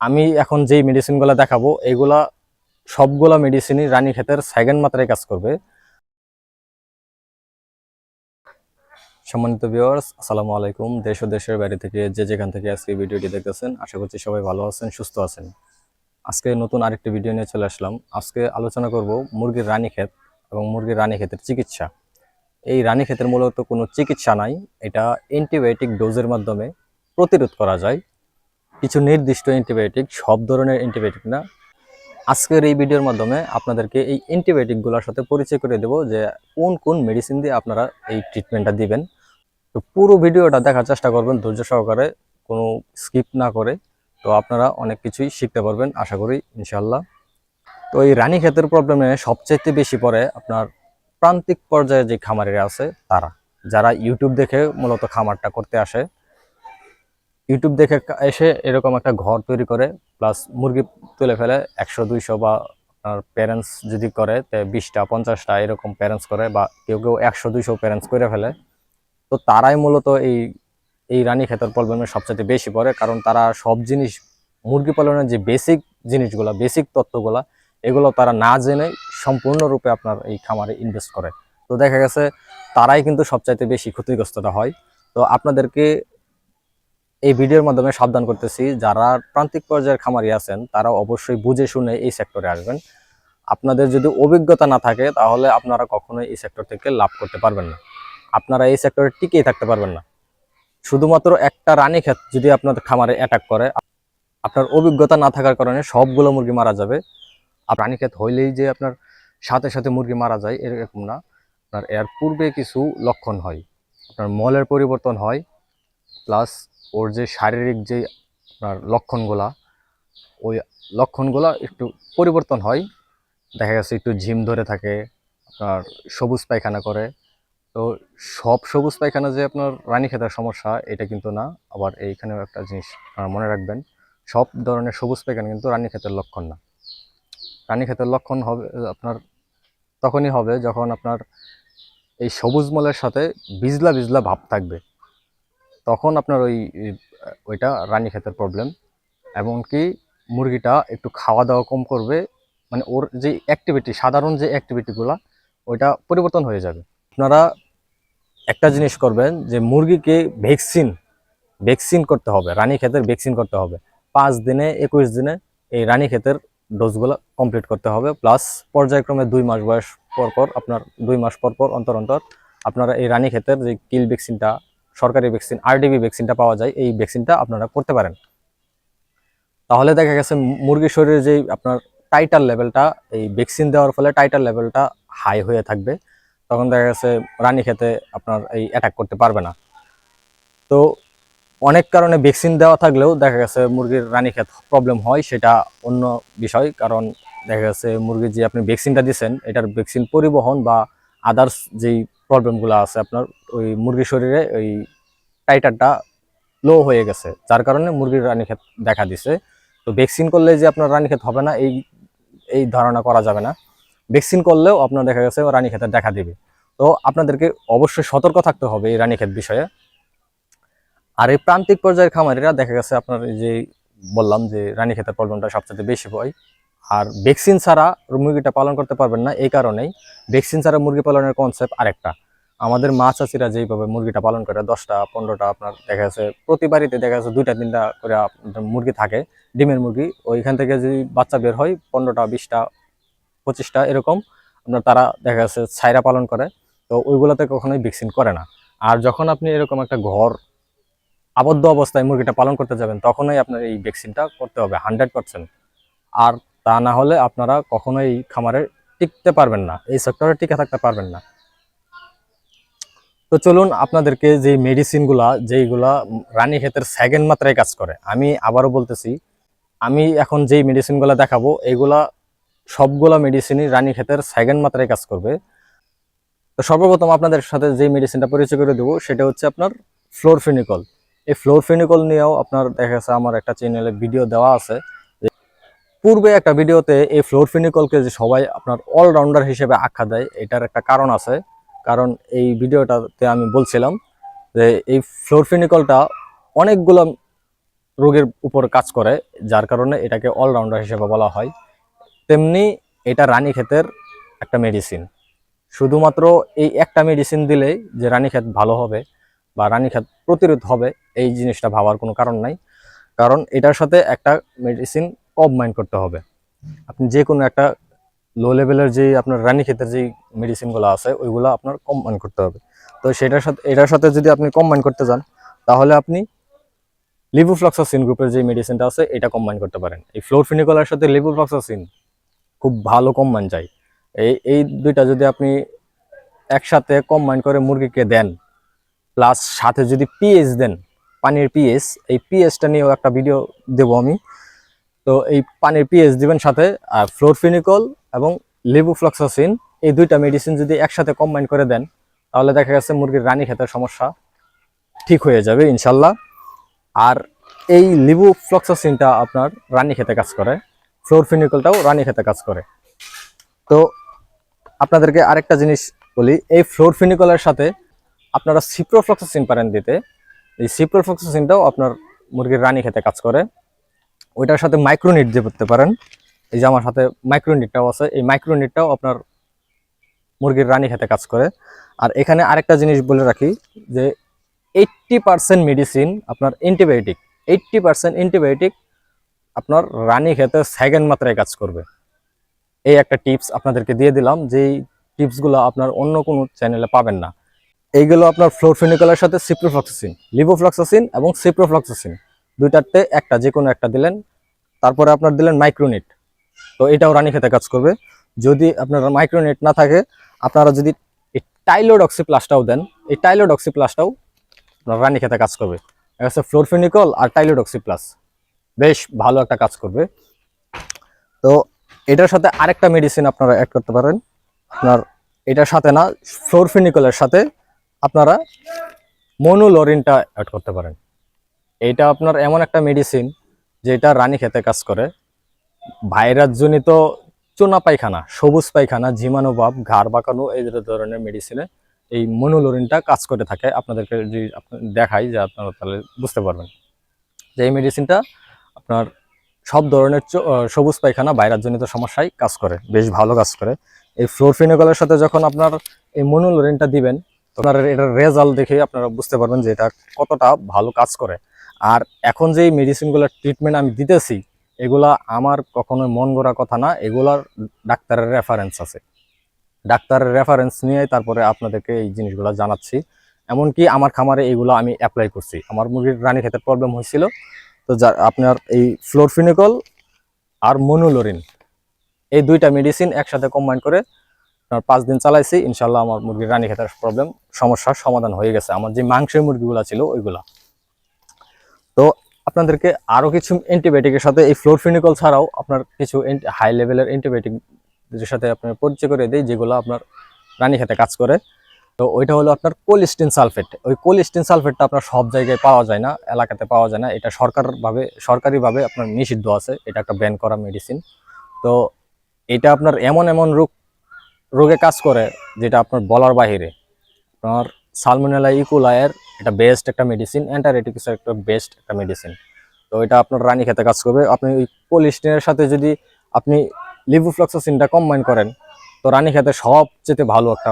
আমি এখন যেই মেডিসিনগুলো দেখাবো এইগুলা সবগুলা মেডিসিনই রানী ক্ষেতের সেকেন্ড মাত্রায় কাজ করবে। সম্মানিত ভিউয়ার্স আসসালামু আলাইকুম। দেশ ও দেশের বাইরে থেকে যে যেখান থেকে আজকে ভিডিওটি দেখতেছেন, আশা করছি সবাই ভালো আছেন, সুস্থ আছেন। আজকে নতুন আরেকটি ভিডিও নিয়ে চলে আসলাম। আজকে আলোচনা করব মুরগির রানীক্ষেত এবং মুরগির রানীক্ষেতের চিকিৎসা। এই রানীক্ষেতের মূলত কোনো চিকিৎসা নাই, এটা অ্যান্টিবায়োটিক ডোজের মাধ্যমে প্রতিরোধ করা যায়। কিছু নির্দিষ্ট অ্যান্টিবায়োটিক সব ধরনের অ্যান্টিবায়োটিক না। আজকের এই ভিডিওর মাধ্যমে আপনাদেরকে এই অ্যান্টিবায়োটিকগুলোর সাথে পরিচয় করে দেব যে কোন কোন মেডিসিন দিয়ে আপনারা এই ট্রিটমেন্টটা দিবেন। তো পুরো ভিডিওটা দেখার চেষ্টা করবেন, ধৈর্য সহকারে, কোনো স্কিপ না করে। তো আপনারা অনেক কিছুই শিখতে পারবেন, আশা করি ইনশাল্লাহ তো এই রানী ক্ষেতের প্রবলেমে সবচেয়ে বেশি পড়ে আপনার প্রান্তিক পর্যায়ে যে খামারিরা আছে, তারা। যারা ইউটিউব দেখে মূলত খামারটা করতে আসে ইউটিউব দেখে এসে এরকম একটা ঘর তৈরি করে প্লাস মুরগি তুলে ফেলে একশো, দুইশো বা আপনার প্যারেন্টস যদি করে বিশটা, পঞ্চাশটা এরকম প্যারেন্টস করে বা কেউ কেউ একশো, দুইশো প্যারেন্টস করে ফেলে, তো তারাই মূলত এই এই রানী ক্ষেতের প্রবলেমে সবচেয়ে বেশি পড়ে, কারণ তারা সব জিনিস, মুরগি পালনের যে বেসিক জিনিসগুলা বেসিক তত্ত্বগুলা, এগুলো তারা না জেনে সম্পূর্ণরূপে আপনার এই খামারে ইনভেস্ট করে। তো দেখা গেছে, তারাই কিন্তু সবচাইতে বেশি ক্ষতিগ্রস্তটা হয়। তো আপনাদেরকে এই ভিডিওর মাধ্যমে সাবধান করতেছি, যারা প্রান্তিক পর্যায়ের খামারি আছেন, তারা অবশ্যই বুঝে শুনে এই সেক্টরে আসবেন। আপনাদের যদি অভিজ্ঞতা না থাকে, তাহলে আপনারা কখনোই এই সেক্টর থেকে লাভ করতে পারবেন না। আপনারা এই সেক্টরে টিকেই থাকতে পারবেন না। শুধুমাত্র একটা রানী ক্ষেত যদি আপনাদের খামারে অ্যাটাক করে, আপনার অভিজ্ঞতা না থাকার কারণে সবগুলো মুরগি মারা যাবে। আর রানী ক্ষেত হইলেই যে আপনার সাথে সাথে মুরগি মারা যায়, এরকম না। আপনার এর পূর্বে কিছু লক্ষণ হয়। আপনার মলের পরিবর্তন হয় প্লাস ওর যে শারীরিক যে আপনার লক্ষণগুলা, ওই লক্ষণগুলা একটু পরিবর্তন হয়। দেখা গেছে একটু ঝিম ধরে থাকে, আপনার সবুজ পায়খানা করে। তো সব সবুজ পায়খানা যে আপনার রানীক্ষেতের সমস্যা, এটা কিন্তু না। আবার এইখানেও একটা জিনিস আপনারা মনে রাখবেন, সব ধরনের সবুজ পায়খানা কিন্তু রানীক্ষেতের লক্ষণ না। রানীক্ষেতের লক্ষণ হবে, আপনার তখনই হবে যখন আপনার এই সবুজ মলের সাথে বিজলা বিজলা ভাব থাকবে। তখন আপনার ওই, ওইটা রানীক্ষেতের প্রবলেম এমনকি মুরগিটা একটু খাওয়া দাওয়া কম করবে মানে ওর যে অ্যাক্টিভিটি সাধারণ যে অ্যাক্টিভিটিগুলো ওইটা পরিবর্তন হয়ে যাবে। আপনারা একটা জিনিস করবেন যে মুরগিকে ভ্যাকসিন ভ্যাকসিন করতে হবে, রানী ক্ষেতের ভ্যাকসিন করতে হবে। পাঁচ দিনে, একুশ দিনে এই রানী ক্ষেতের ডোজগুলো কমপ্লিট করতে হবে প্লাস পর্যায়ক্রমে দুই মাস বয়স পর পর, আপনার দুই মাস পর পর, অন্তর অন্তর আপনারা এই রানী ক্ষেতের যে কিল ভ্যাকসিনটা সরকারি ভ্যাকসিন আরডিবি ভ্যাকসিনটা পাওয়া যায়, এই ভ্যাকসিনটা আপনারা করতে পারেন। তাহলে দেখা গেছে মুরগির শরীরে যে আপনার টাইটার লেভেলটা এই ভ্যাকসিন দেওয়ার ফলে টাইটার লেভেলটা হাই হয়ে থাকবে, তখন দেখা গেছে রানী খেতে আপনার এই অ্যাটাক করতে পারবে না। তো অনেক কারণে ভ্যাকসিন দেওয়া থাকলেও দেখা গেছে, মুরগির রানী খেত প্রবলেম হয়, সেটা অন্য বিষয়, কারণ দেখা গেছে, মুরগির যে আপনি ভ্যাকসিনটা দিচ্ছেন এটার ভ্যাকসিন পরিবহন বা আদার্স যেই প্রবলেমগুলো আছে আপনার ওই মুরগির শরীরে ওই টাইটারটা লো হয়ে গেছে। যার কারণে মুরগির রানীক্ষেত দেখা দিছে। তো ভ্যাকসিন করলে যে আপনার রানীক্ষেত হবে না, এই এই ধারণা করা যাবে না। ভ্যাকসিন করলেও আপনার দেখা গেছে রানীক্ষেতের দেখা দিবে। তো আপনাদেরকে অবশ্যই সতর্ক থাকতে হবে এই রানীক্ষেত বিষয়ে। আর এই প্রান্তিক পর্যায়ের খামারিরা দেখা গেছে আপনার যে বললাম যে রানীক্ষেতের প্রবলেমটা সবচেয়ে বেশি হয়। আর ভ্যাকসিন ছাড়া মুরগিটা পালন করতে পারবেন না, এই কারণেই ভ্যাকসিন ছাড়া মুরগি পালনের কনসেপ্ট আরেকটা। আমাদের মা চাষিরা যেইভাবে মুরগিটা পালন করে, দশটা, পনেরোটা আপনার দেখা যাচ্ছে, প্রতি বাড়িতে দেখা যাচ্ছে দুইটা, তিনটা করে মুরগি থাকে, ডিমের মুরগি, ওইখান থেকে যদি বাচ্চা বের হয়, পনেরোটা, বিশটা, পঁচিশটা এরকম, আপনার তারা দেখা যাচ্ছে ছাইরা পালন করে, তো ওইগুলোতে কখনোই ভ্যাকসিন করে না। আর যখন আপনি এরকম একটা ঘর, আবদ্ধ অবস্থায় মুরগিটা পালন করতে যাবেন, তখনই আপনার এই ভ্যাকসিনটা করতে হবে হান্ড্রেড পার্সেন্ট আর তা না হলে আপনারা কখনোই খামারে টিকতে পারবেন না, এই সেক্টরে টিকে থাকতে পারবেন না। তো চলুন আপনাদেরকে যে মেডিসিনগুলা যেইগুলা রানী ক্ষেতের সেকেন্ড মাত্রায় কাজ করে, আমি আবারও বলতেছি, আমি এখন যেই মেডিসিনগুলো দেখাবো এইগুলা সবগুলা মেডিসিনই রানী ক্ষেতের সেকেন্ড মাত্রায় কাজ করবে। তো সর্বপ্রথম আপনাদের সাথে যে মেডিসিনটা পরিচয় করে দেবো, সেটা হচ্ছে আপনার ফ্লোরফিনিকল এই ফ্লোরফিনিকল নিয়েও আপনার দেখা গেছে, আমার একটা চ্যানেলে ভিডিও দেওয়া আছে। পূর্বে একটা ভিডিওতে এই ফ্লোরফিনিকলকে যে সবাই আপনার অলরাউন্ডার হিসেবে আখ্যা দেয়, এটার একটা কারণ আছে। কারণ এই ভিডিওটাতে আমি বলছিলাম যে এই ফ্লোরফিনিকলটা অনেকগুলো রোগের উপর কাজ করে, যার কারণে এটাকে অলরাউন্ডার হিসেবে বলা হয়। তেমনি এটা রানী ক্ষেতের একটা মেডিসিন শুধুমাত্র এই একটা মেডিসিন দিলেই যে রানী ক্ষেত ভালো হবে বা রানী ক্ষেত প্রতিরোধ হবে, এই জিনিসটা ভাবার কোনো কারণ নাই। কারণ এটার সাথে একটা মেডিসিন কম্বাইন করতে হবে। আপনি যে কোনো একটা লো লেভেলের যে আপনার রানীক্ষেতের যে মেডিসিনগুলো আছে, ওইগুলো আপনার কম কম্বাইন করতে হবে। তো সেটার সাথে, এটার সাথে যদি আপনি কম কম্বাইন করতে যান, তাহলে আপনি লিভোফ্লক্সাসিন গ্রুপের যে মেডিসিনটা আছে, এটা কম কম্বাইন করতে পারেন। এই ফ্লোরফিনিকলের সাথে লিভোফ্লক্সাসিন খুব ভালো কম কম্বাইন যায় এই এই দুইটা যদি আপনি একসাথে কম কম্বাইন করে মুরগিকে দেন প্লাস সাথে যদি পিএইচ দেন, পানির পিএইচ এই পিএইচটা নিয়েও একটা ভিডিও দেবো আমি। তো এই পানির পিএইচ দিবেন সাথে ফ্লোরফিনিকল এবং লিভোফ্লক্সাসিন এই দুইটা মেডিসিন যদি একসাথে কম্বাইন করে দেন, তাহলে দেখা গেছে মুরগির রানী খেতের সমস্যা ঠিক হয়ে যাবে, ইনশাল্লাহ। আর এই লিভোফ্লক্সাসিনটা আপনার রানী খেতে কাজ করে ফ্লোরফিনিকলটাও রানী খেতে কাজ করে। তো আপনাদেরকে আরেকটা জিনিস বলি, এই ফ্লোরফিনিকলের সাথে আপনারা সিপ্রোফ্লক্সাসিন পারেন দিতে। এই সিপ্রোফ্লক্সাসিনটাও আপনার মুরগির রানী খেতে কাজ করে। ওইটার সাথে মাইক্রোনিট দিয়ে করতে পারেন। এই যে আমার সাথে মাইক্রোনিটটাও আছে। এই মাইক্রোনিটটাও আপনার মুরগির রানী খেতে কাজ করে। আর এখানে আরেকটা জিনিস বলে রাখি যে এইট্টি পার্সেন্ট মেডিসিন আপনার অ্যান্টিবায়োটিক এইট্টি পার্সেন্ট অ্যান্টিবায়োটিক আপনার রানী খেতে সেকেন্ড মাত্রায় কাজ করবে। এই একটা টিপস আপনাদেরকে দিয়ে দিলাম যেই টিপসগুলো আপনার অন্য কোনো চ্যানেলে পাবেন না। এইগুলো আপনার ফ্লোরফিনিকলের সাথে সিপ্রোফ্লক্সাসিন লিভোফ্লক্সাসিন এবং সিপ্রোফ্লক্সাসিন দুইটাতে একটা যে কোনো একটা দিলেন তারপরে আপনার দিলেন মাইক্রোনেট তো এটাও রানী খেতে কাজ করবে। যদি আপনার মাইক্রোনেট না থাকে, আপনারা যদি এই টাইলোডক্সি প্লাসটাও দেন, এই টাইলোডক্সি প্লাসটাও আপনার রানী খেতে কাজ করবে। এটা হচ্ছে ফ্লোরফিনিকল আর টাইলোডক্সি প্লাস বেশ ভালো একটা কাজ করবে। তো এটার সাথে আরেকটা মেডিসিন আপনারা অ্যাড করতে পারেন। আপনার এটার সাথে না ফ্লোরফিনিকলের সাথে আপনারা মনোলোরিনটা অ্যাড করতে পারেন। এইটা আপনার এমন একটা মেডিসিন যেটা রানী খেতে কাজ করে। ভাইরাস জনিত চোনা পায়খানা, সবুজ পায়খানা ঝিমানোভাব ঘাড় বাঁকানো, এই ধরনের মেডিসিনে এই মনোলোরিনটা কাজ করে থাকে। আপনাদেরকে যদি দেখাই যে আপনারা তাহলে বুঝতে পারবেন। যে এই মেডিসিনটা আপনার সব ধরনের সবুজ পায়খানা ভাইরাস জনিত সমস্যায় কাজ করে, বেশ ভালো কাজ করে। এই ফ্লোরফিনিকলের সাথে যখন আপনার এই মনোলোরিনটা দিবেন আপনার এটার রেজাল্ট দেখে আপনারা বুঝতে পারবেন যে এটা কতটা ভালো কাজ করে। আর এখন যে মেডিসিনগুলোর ট্রিটমেন্ট আমি দিতেছি, এগুলা আমার কখনো মন গড়া কথা না, এগুলার ডাক্তারের রেফারেন্স আছে। ডাক্তারের রেফারেন্স নিয়ে তারপরে আপনাদেরকে এই জিনিসগুলো জানাচ্ছি। এমনকি আমার খামারে এগুলো আমি অ্যাপ্লাই করছি। আমার মুরগির রানী খেতে প্রবলেম হয়েছিল, তো যা, আপনার এই ফ্লোরফিনিকল আর মনোলোরিন এই দুইটা মেডিসিন একসাথে কম্বাইন করে আপনার পাঁচ দিন চালাইছি ইনশাল্লাহ আমার মুরগির রানী খেতার প্রবলেম সমস্যার সমাধান হয়ে গেছে। আমার যে মাংসের মুরগিগুলো ছিল, ওইগুলা। তো আপনাদেরকে আরও কিছু অ্যান্টিবায়োটিকের সাথে এই ফ্লোরফিনিকল ছাড়াও আপনার কিছু হাই লেভেলের অ্যান্টিবায়োটিক সাথে আপনার পরিচয় করে দিই, যেগুলো আপনার রানী খেতে কাজ করে। তো ওইটা হলো আপনার কোলিস্টিন সালফেট ওই কোলিস্টিন সালফেটটা আপনার সব জায়গায় পাওয়া যায় না, এলাকাতে পাওয়া যায় না। এটা সরকারভাবে, সরকারিভাবে আপনার নিষিদ্ধ আছে। এটা একটা ব্যান করা মেডিসিন তো এটা আপনার এমন এমন রোগ, রোগে কাজ করে, যেটা আপনার বলার বাহিরে। আপনার সালমোনেলা ইকুলায়ের এটা বেস্ট একটা মেডিসিন অ্যান্টারেটিক্সের একটা বেস্ট একটা মেডিসিন তো এটা আপনার রানী খেতে কাজ করবে। আপনি ওই কোলিস্টিনের সাথে যদি আপনি লিভোফ্লক্সাসিনটা কম্বাইন করেন, তো রানী খেতে সবচেয়ে ভালো একটা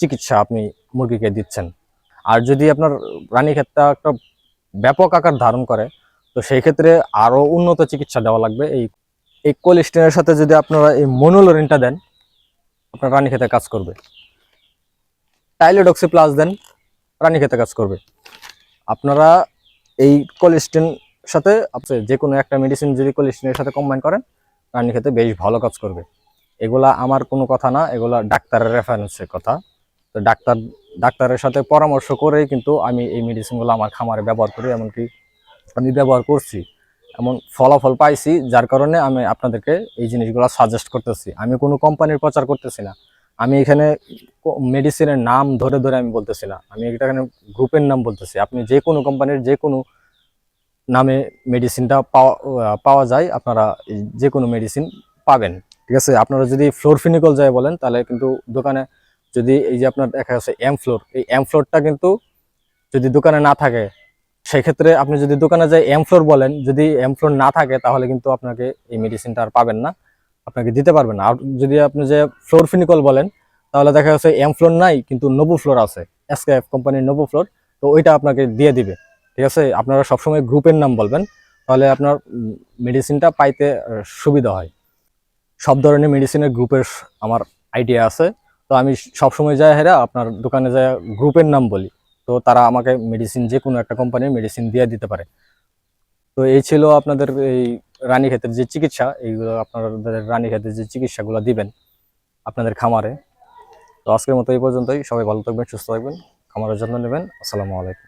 চিকিৎসা আপনি মুরগিকে দিচ্ছেন। আর যদি আপনার রানী ক্ষেতটা একটা ব্যাপক আকার ধারণ করে, তো সেই ক্ষেত্রে আরও উন্নত চিকিৎসা দেওয়া লাগবে। এই এই কোলিস্টিনের সাথে যদি আপনারা এই মনোলোরিনটা দেন, আপনার রানী খেতে কাজ করবে। টাইলোডক্সি প্লাস দেন রানী খেতে কাজ করবে। আপনারা এই কোলিস্টিন সাথে আপনি যে কোনো একটা মেডিসিন যদি কোলিস্টিনের সাথে কম্বাইন করেন, রানী খেতে বেশ ভালো কাজ করবে। এগুলা আমার কোনো কথা না, এগুলা ডাক্তারের রেফারেন্সের কথা। তো ডাক্তার, ডাক্তারের সাথে পরামর্শ করেই কিন্তু আমি এই মেডিসিনগুলো আমার খামারে ব্যবহার করি, এমনকি আমি ব্যবহার করছি। এমন ফলাফল পাইছি, যার কারণে আমি আপনাদেরকে এই জিনিসগুলো সাজেস্ট করতেছি। আমি কোনো কোম্পানির প্রচার করতেছি না। আমি এখানে মেডিসিনের নাম ধরে ধরে আমি বলতেছি না। আমি এখানে গ্রুপের নাম বলতেছি। আপনি যে কোনো কোম্পানির যে কোনো নামে মেডিসিনটা পাওয়া পাওয়া যায়, আপনারা যে কোনো মেডিসিন পাবেন। ঠিক আছে? আপনারা যদি ফ্লোরফিনিকল যায় বলেন, তাহলে কিন্তু দোকানে যদি এই যে আপনার দেখা যাচ্ছে এম ফ্লোর এই এম ফ্লোরটা কিন্তু যদি দোকানে না থাকে, সেক্ষেত্রে আপনি যদি দোকানে যায় এম ফ্লোর বলেন, যদি এম ফ্লোর না থাকে, তাহলে কিন্তু আপনাকে এই মেডিসিনটা আর পাবেন না। আপনাকে দিতে পারবেন না। আর যদি আপনি যে ফ্লোর ফিনিকল বলেন, তাহলে দেখা যাচ্ছে এম ফ্লোর নাই, কিন্তু নোবো ফ্লোর আছে। এসকেএফ কোম্পানির নোবো ফ্লোর, তো ওইটা আপনাকে দিয়ে দিবে। ঠিক আছে? আপনারা সবসময় গ্রুপের নাম বলবেন, তাহলে আপনার মেডিসিনটা পাইতে সুবিধা হয়। সব ধরনের মেডিসিনের গ্রুপের আমার আইডিয়া আছে। তো আমি সবসময় যাই হেরা, আপনার দোকানে যাই গ্রুপের নাম বলি। তো তারা আমাকে মেডিসিন, যে কোনো একটা কোম্পানির মেডিসিন দিয়ে দিতে পারে। তো এই ছিল আপনাদের এই রানীক্ষেতের যে চিকিৎসা, এইগুলো আপনাদের রানী ক্ষেত্রে যে চিকিৎসাগুলো দিবেন আপনাদের খামারে। তো আজকের মতো এই পর্যন্তই। সবাই ভালো থাকবেন, সুস্থ থাকবেন। খামারের যত্ন নেবেন। আসসালামু আলাইকুম।